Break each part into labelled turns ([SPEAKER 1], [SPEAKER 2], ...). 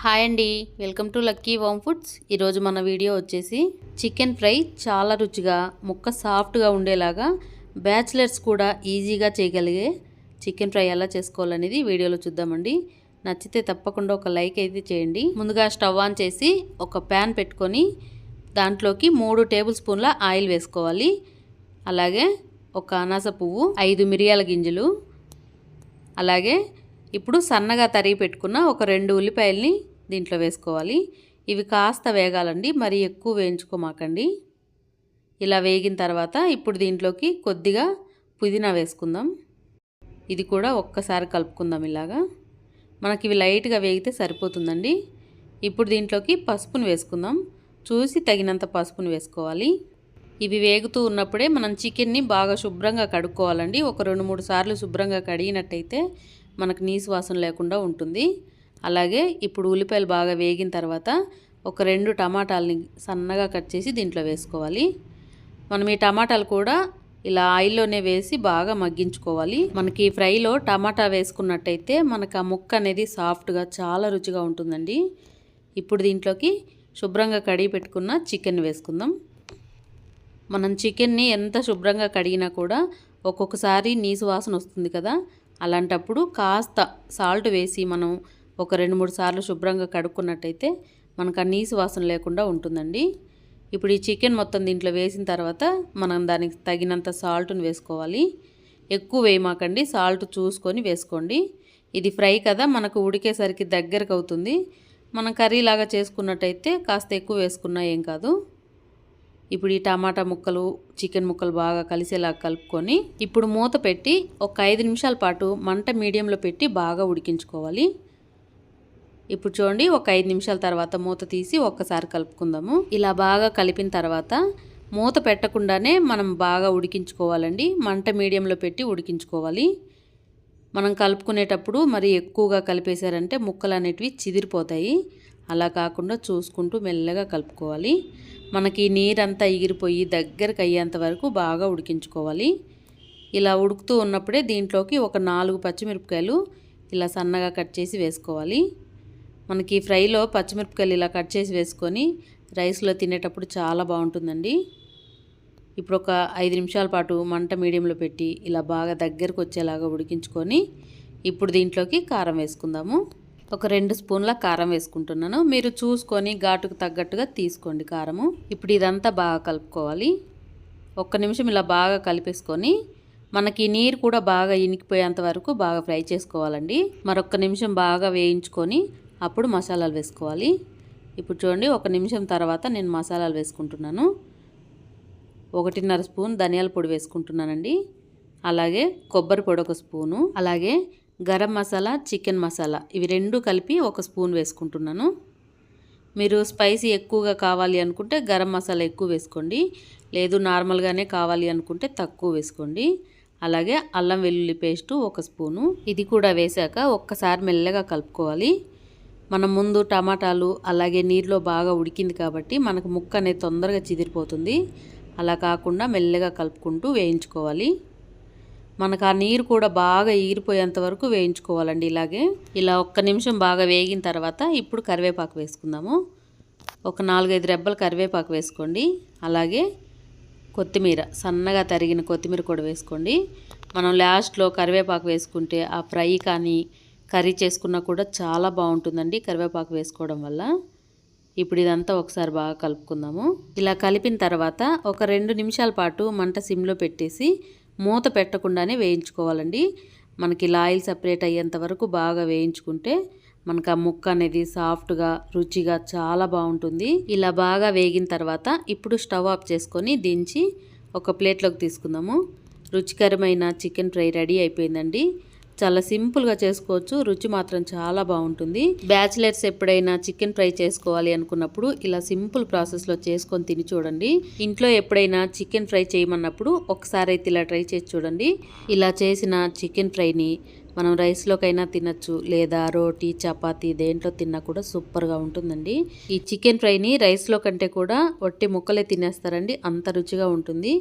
[SPEAKER 1] Hi అండి. Welcome to lucky home foods. ఈరోజు మన వీడియో వచ్చేసి చికెన్ ఫ్రై చాలా రుచిగా ముక్క సాఫ్ట్గా ఉండేలాగా బ్యాచిలర్స్ కూడా ఈజీగా చేయగలిగే చికెన్ ఫ్రై ఎలా చేసుకోవాలనేది వీడియోలో చూద్దామండి. నచ్చితే తప్పకుండా ఒక లైక్ అయితే చేయండి. ముందుగా స్టవ్ ఆన్ చేసి ఒక ప్యాన్ పెట్టుకొని దాంట్లోకి మూడు టేబుల్ స్పూన్ల ఆయిల్ వేసుకోవాలి. అలాగే ఒక అనాస పువ్వు ఐదు మిరియాల గింజలు. అలాగే ఇప్పుడు సన్నగా తరిగి పెట్టుకున్న ఒక రెండు ఉల్లిపాయల్ని దీంట్లో వేసుకోవాలి. ఇవి కాస్త వేగాలండి మరి ఎక్కువ వేయించుకోమాకండి. ఇలా వేగిన తర్వాత ఇప్పుడు దీంట్లోకి కొద్దిగా పుదీనా వేసుకుందాం. ఇది కూడా ఒక్కసారి కలుపుకుందాం ఇలాగా. మనకి ఇవి లైట్గా వేగితే సరిపోతుందండి. ఇప్పుడు దీంట్లోకి పసుపును వేసుకుందాం. చూసి తగినంత పసుపును వేసుకోవాలి. ఇవి వేగుతూ ఉన్నప్పుడే మనం చికెన్ని బాగా శుభ్రంగా కడుక్కోవాలండి. ఒక రెండు మూడు సార్లు శుభ్రంగా కడిగినట్టయితే మనకు నీసు వాసన లేకుండా ఉంటుంది. అలాగే ఇప్పుడు ఉల్లిపాయలు బాగా వేగిన తర్వాత ఒక రెండు టమాటాలని సన్నగా కట్ చేసి దీంట్లో వేసుకోవాలి. మనం ఈ టమాటాలు కూడా ఇలా ఆయిల్లోనే వేసి బాగా మగ్గించుకోవాలి. మనకి ఫ్రైలో టమాటా వేసుకున్నట్టయితే మనకు ఆ ముక్క అనేది సాఫ్ట్గా చాలా రుచిగా ఉంటుందండి. ఇప్పుడు దీంట్లోకి శుభ్రంగా కడిగి పెట్టుకున్న చికెన్ వేసుకుందాం. మనం చికెన్ని ఎంత శుభ్రంగా కడిగినా కూడా ఒక్కొక్కసారి నీసు వాసన వస్తుంది కదా. అలాంటప్పుడు కాస్త సాల్ట్ వేసి మనం ఒక రెండు మూడు సార్లు శుభ్రంగా కడుక్కున్నట్టయితే మనకు ఆ నీసు వాసన లేకుండా ఉంటుందండి. ఇప్పుడు ఈ చికెన్ మొత్తం దీంట్లో వేసిన తర్వాత మనం దానికి తగినంత సాల్ట్ని వేసుకోవాలి. ఎక్కువ వేయమాకండి సాల్ట్ చూసుకొని వేసుకోండి. ఇది ఫ్రై కదా మనకు ఉడికేసరికి దగ్గరకు అవుతుంది మనం కర్రీ లాగా చేసుకున్నట్టయితే కాస్త ఎక్కువ వేసుకున్నా ఏం కాదు. ఇప్పుడు ఈ టమాటా ముక్కలు చికెన్ ముక్కలు బాగా కలిసేలా కలుపుకొని ఇప్పుడు మూత పెట్టి ఒక ఐదు నిమిషాల పాటు మంట మీడియంలో పెట్టి బాగా ఉడికించుకోవాలి. ఇప్పుడు చూడండి ఒక ఐదు నిమిషాల తర్వాత మూత తీసి ఒక్కసారి కలుపుకుందాము. ఇలా బాగా కలిపిన తర్వాత మూత పెట్టకుండానే మనం బాగా ఉడికించుకోవాలండి. మంట మీడియంలో పెట్టి ఉడికించుకోవాలి. మనం కలుపుకునేటప్పుడు మరి ఎక్కువగా కలిపేశారంటే ముక్కలు అనేటివి చిదిరిపోతాయి. అలా కాకుండా చూసుకుంటూ మెల్లగా కలుపుకోవాలి. మనకి నీరంతా ఎగిరిపోయి దగ్గరకు అయ్యేంత వరకు బాగా ఉడికించుకోవాలి. ఇలా ఉడుకుతూ ఉన్నప్పుడే దీంట్లోకి ఒక నాలుగు పచ్చిమిరపకాయలు ఇలా సన్నగా కట్ చేసి వేసుకోవాలి. మనకి ఫ్రైలో పచ్చిమిరపకాయలు ఇలా కట్ చేసి వేసుకొని రైస్లో తినేటప్పుడు చాలా బాగుంటుందండి. ఇప్పుడు ఒక ఐదు నిమిషాల పాటు మంట మీడియంలో పెట్టి ఇలా బాగా దగ్గరకు వచ్చేలాగా ఉడికించుకొని ఇప్పుడు దీంట్లోకి కారం వేసుకుందాము. ఒక రెండు స్పూన్ల కారం వేసుకుంటున్నాను. మీరు చూసుకొని ఘాటుకు తగ్గట్టుగా తీసుకోండి కారము. ఇప్పుడు ఇదంతా బాగా కలుపుకోవాలి. ఒక్క నిమిషం ఇలా బాగా కలిపేసుకొని మనకి నీరు కూడా బాగా ఇనికిపోయేంత వరకు బాగా ఫ్రై చేసుకోవాలండి. మరొక నిమిషం బాగా వేయించుకొని అప్పుడు మసాలాలు వేసుకోవాలి. ఇప్పుడు చూడండి ఒక నిమిషం తర్వాత నేను మసాలాలు వేసుకుంటున్నాను. ఒకటిన్నర స్పూన్ ధనియాల పొడి వేసుకుంటున్నానండి. అలాగే కొబ్బరి పొడి ఒక స్పూను. అలాగే గరం మసాలా చికెన్ మసాలా ఇవి రెండు కలిపి ఒక స్పూన్ వేసుకుంటున్నాను. మీరు స్పైసీ ఎక్కువగా కావాలి అనుకుంటే గరం మసాలా ఎక్కువ వేసుకోండి. లేదు నార్మల్గానే కావాలి అనుకుంటే తక్కువ వేసుకోండి. అలాగే అల్లం వెల్లుల్లి పేస్టు ఒక స్పూను. ఇది కూడా వేశాక ఒక్కసారి మెల్లగా కలుపుకోవాలి. మనం ముందు టమాటాలు అలాగే నీరులో బాగా ఉడికింది కాబట్టి మనకు ముక్క అనేది తొందరగా చిదిరిపోతుంది. అలా కాకుండా మెల్లగా కలుపుకుంటూ వేయించుకోవాలి. మనకు ఆ నీరు కూడా బాగా ఈరిపోయేంత వరకు వేయించుకోవాలండి ఇలాగే. ఇలా ఒక్క నిమిషం బాగా వేగిన తర్వాత ఇప్పుడు కరివేపాకు వేసుకుందాము. ఒక నాలుగైదు రెబ్బలు కరివేపాకు వేసుకోండి. అలాగే కొత్తిమీర సన్నగా తరిగిన కొత్తిమీర కూడా వేసుకోండి. మనం లాస్ట్లో కరివేపాకు వేసుకుంటే ఆ ఫ్రై కానీ కర్రీ చేసుకున్నా కూడా చాలా బాగుంటుందండి కరివేపాకు వేసుకోవడం వల్ల. ఇప్పుడు ఇదంతా ఒకసారి బాగా కలుపుకుందాము. ఇలా కలిపిన తర్వాత ఒక రెండు నిమిషాల పాటు మంట సిమ్లో పెట్టేసి మూత పెట్టకుండానే వేయించుకోవాలండి. మనకి ఇలా ఆయిల్ సపరేట్ అయ్యేంత వరకు బాగా వేయించుకుంటే మనకు ఆ ముక్క అనేది సాఫ్ట్గా రుచిగా చాలా బాగుంటుంది. ఇలా బాగా వేగిన తర్వాత ఇప్పుడు స్టవ్ ఆఫ్ చేసుకొని దించి ఒక ప్లేట్లోకి తీసుకుందాము. రుచికరమైన చికెన్ ఫ్రై రెడీ అయిపోయిందండి. చాలా సింపుల్గా చేసుకోవచ్చు. రుచి మాత్రం చాలా బాగుంటుంది. బ్యాచిలర్స్ ఎప్పుడైనా చికెన్ ఫ్రై చేసుకోవాలి అనుకున్నప్పుడు ఇలా సింపుల్ ప్రాసెస్లో చేసుకొని తిని చూడండి. ఇంట్లో ఎప్పుడైనా చికెన్ ఫ్రై చేయమన్నప్పుడు ఒకసారి అయితే ఇలా ట్రై చేసి చూడండి. ఇలా చేసిన చికెన్ ఫ్రైని మనం రైస్లోకైనా తినచ్చు. లేదా రోటీ చపాతీ దేంట్లో తిన్నా కూడా సూపర్గా ఉంటుందండి. ఈ చికెన్ ఫ్రైని రైస్లో కంటే కూడా ఒట్టి ముక్కలే తినేస్తారండి. అంత రుచిగా ఉంటుంది.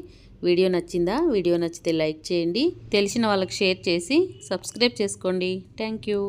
[SPEAKER 1] వీడియో నచ్చిందా? వీడియో నచ్చితే లైక్ చేయండి. తెలిసిన వాళ్ళకి షేర్ చేసి సబ్స్క్రైబ్ చేసుకోండి. Thank you